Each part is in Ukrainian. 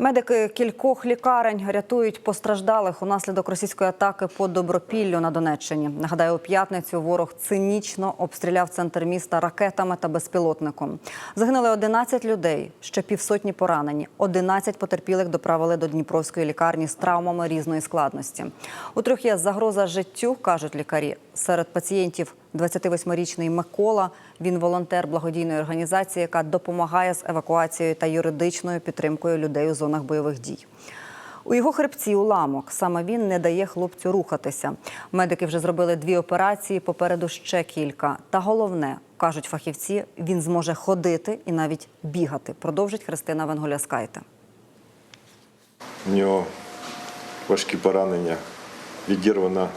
Медики кількох лікарень рятують постраждалих унаслідок російської атаки по Добропіллю на Донеччині. Нагадаю, у п'ятницю ворог цинічно обстріляв центр міста ракетами та безпілотником. Загинули 11 людей, ще півсотні поранені. 11 потерпілих доправили до Дніпровської лікарні з травмами різної складності. У трьох є загроза життю, кажуть лікарі. Серед пацієнтів 28-річний Микола. Він волонтер благодійної організації, яка допомагає з евакуацією та юридичною підтримкою людей у зонах бойових дій. У його хребці уламок. Саме він не дає хлопцю рухатися. Медики вже зробили дві операції, попереду ще кілька. Та головне, кажуть фахівці, він зможе ходити і навіть бігати. Продовжить Христина Венголяскайте. У нього важкі поранення, відірвана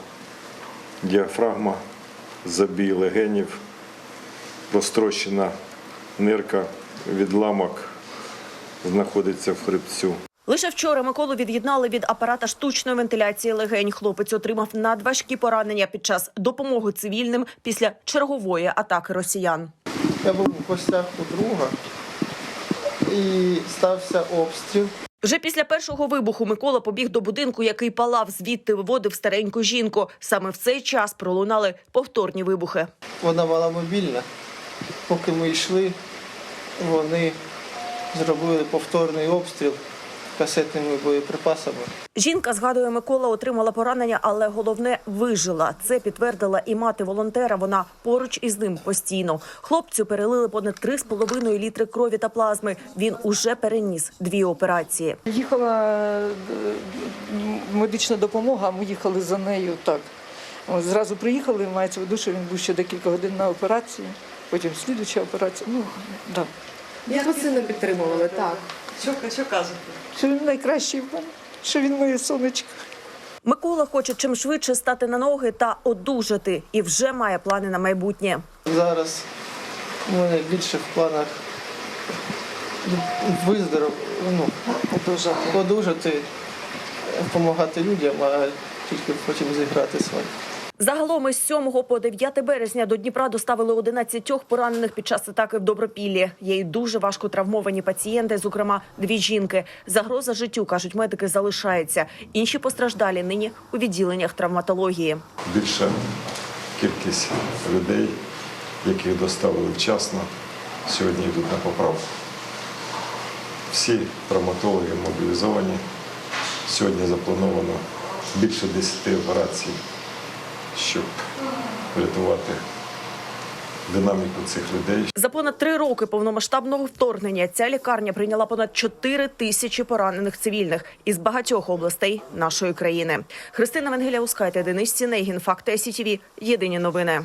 діафрагма, забій легенів, розтрощена нирка, відламок знаходиться в хребцю. Лише вчора Миколу від'єднали від апарата штучної вентиляції легень. Хлопець отримав надважкі поранення під час допомоги цивільним після чергової атаки росіян. Я був у гостях у друга і стався обстріл. Вже після першого вибуху Микола побіг до будинку, який палав, звідти виводив стареньку жінку. Саме в цей час пролунали повторні вибухи. Вона була мобільна. Поки ми йшли, вони зробили повторний обстріл касетними боєприпасами. Жінка згадує, Микола отримала поранення, але головне вижила. Це підтвердила і мати волонтера. Вона поруч із ним постійно. Хлопцю перелили понад 3,5 літри крові та плазми. Він уже переніс дві операції. Їхала е, медична допомога, ми їхали за нею так. Зразу приїхали, мається в що він був ще декілька годин на операції, потім слідуча операція. Ну, да. Як ви сина підтримували? Так. Що, що кажете? Що він найкращий в мене, що він моє сонечко. Микола хоче чим швидше стати на ноги та одужати, і вже має плани на майбутнє. Зараз у мене більше в планах виздоров, ну, Одужати. допомагати людям, а тільки потім зіграти своє. Загалом із 7 по 9 березня до Дніпра доставили 11 поранених під час атаки в Добропіллі. Є й дуже важко травмовані пацієнти, зокрема дві жінки. Загроза життю, кажуть медики, залишається. Інші постраждалі нині у відділеннях травматології. Більша кількість людей, яких доставили вчасно, сьогодні йдуть на поправку. Всі травматологи мобілізовані. Сьогодні заплановано більше 10 операцій, щоб врятувати динаміку цих людей, За понад три роки повномасштабного вторгнення ця лікарня прийняла понад 4 тисячі поранених цивільних із багатьох областей нашої країни. Христина Венгеля Ускайте, Денис Сінегін, Факти СІТВ. Єдині новини.